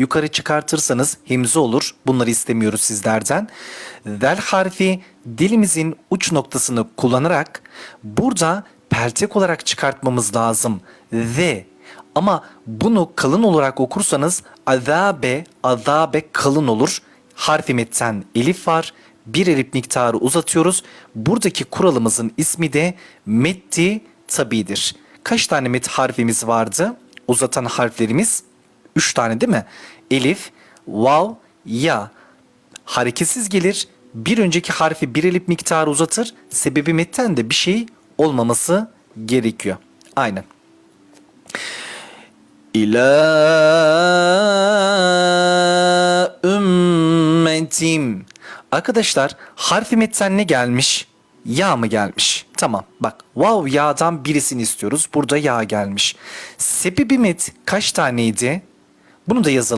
yukarı çıkartırsanız himze olur. Bunları istemiyoruz sizlerden. Zel harfi dilimizin uç noktasını kullanarak burada peltek olarak çıkartmamız lazım. Ve ama bunu kalın olarak okursanız azabe, azabe kalın olur. Harfi metten elif var. Bir elif miktarı uzatıyoruz. Buradaki kuralımızın ismi de metti tabidir. Kaç tane met harfimiz vardı? Uzatan harflerimiz 3 tane değil mi? Elif, vav, ya. Hareketsiz gelir. Bir önceki harfi bir elif miktarı uzatır. Sebebi metten de bir şey olmaması gerekiyor. Aynen. İlâ ümmetim. Arkadaşlar harfi metten ne gelmiş? Ya mı gelmiş? Tamam bak vav ya'dan birisini istiyoruz. Burada ya gelmiş. Sebebi met kaç taneydi? Bunu da yazalım.